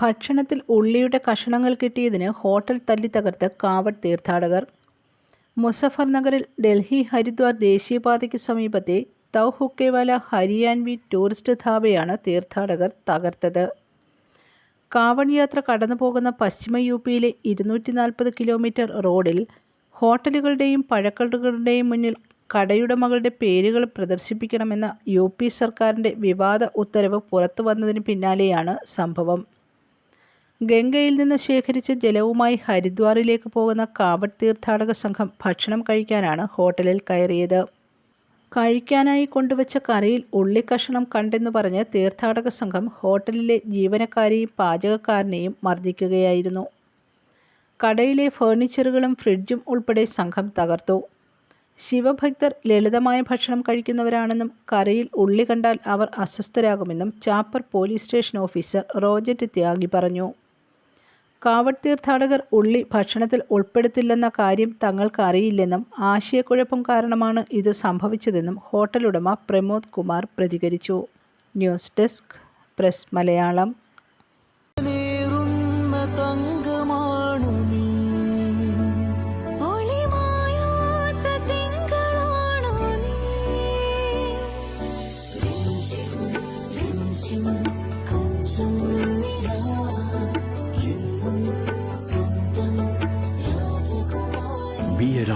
ഭക്ഷണത്തിൽ ഉള്ളിയുടെ കഷണങ്ങൾ കിട്ടിയതിന് ഹോട്ടൽ തല്ലി തകർത്ത് കാവഡ് തീർത്ഥാടകർ. മുസഫർ നഗറിൽ ഡൽഹി ഹരിദ്വാർ ദേശീയപാതയ്ക്ക് സമീപത്തെ തൗ ഹുക്കേവാല ഹരിയാൻവി ടൂറിസ്റ്റ് ധാബയാണ് തീർത്ഥാടകർ തകർത്തത്. കാവഡ് യാത്ര കടന്നു പോകുന്ന പശ്ചിമ യു പിയിലെ ഇരുന്നൂറ്റി നാൽപ്പത് കിലോമീറ്റർ റോഡിൽ ഹോട്ടലുകളുടെയും പഴക്കടകളുടെയും മുന്നിൽ കടയുടമകളുടെ പേരുകൾ പ്രദർശിപ്പിക്കണമെന്ന യു പി സർക്കാരിന്റെ വിവാദ ഉത്തരവ് പുറത്തു വന്നതിന് പിന്നാലെയാണ് സംഭവം. ഗംഗയിൽ നിന്ന് ശേഖരിച്ച ജലവുമായി ഹരിദ്വാറിലേക്ക് പോകുന്ന കാവട് തീർത്ഥാടക സംഘം ഭക്ഷണം കഴിക്കാനാണ് ഹോട്ടലിൽ കയറിയത്. കഴിക്കാനായി കൊണ്ടുവച്ച കറിയിൽ ഉള്ളിക്കഷണം കണ്ടെന്ന് പറഞ്ഞ് തീർത്ഥാടക സംഘം ഹോട്ടലിലെ ജീവനക്കാരെയും പാചകക്കാരനെയും മർദ്ദിക്കുകയായിരുന്നു. കടയിലെ ഫേർണിച്ചറുകളും ഫ്രിഡ്ജും ഉൾപ്പെടെ സംഘം തകർത്തു. ശിവഭക്തർ ലളിതമായ ഭക്ഷണം കഴിക്കുന്നവരാണെന്നും കറിയിൽ ഉള്ളി കണ്ടാൽ അവർ അസ്വസ്ഥരാകുമെന്നും ചാപ്പർ പോലീസ് സ്റ്റേഷൻ ഓഫീസർ റോജറ്റ് ത്യാഗി പറഞ്ഞു. കാവഡ് തീർത്ഥാടകർ ഉള്ളി ഭക്ഷണത്തിൽ ഉൾപ്പെടുത്തില്ലെന്ന കാര്യം തങ്ങൾക്ക് അറിയില്ലെന്നും ആശയക്കുഴപ്പം കാരണമാണ് ഇത് സംഭവിച്ചതെന്നും ഹോട്ടൽ ഉടമ പ്രമോദ് കുമാർ പ്രതികരിച്ചു. News desk press Malayalam. Thank തങ്കമാണു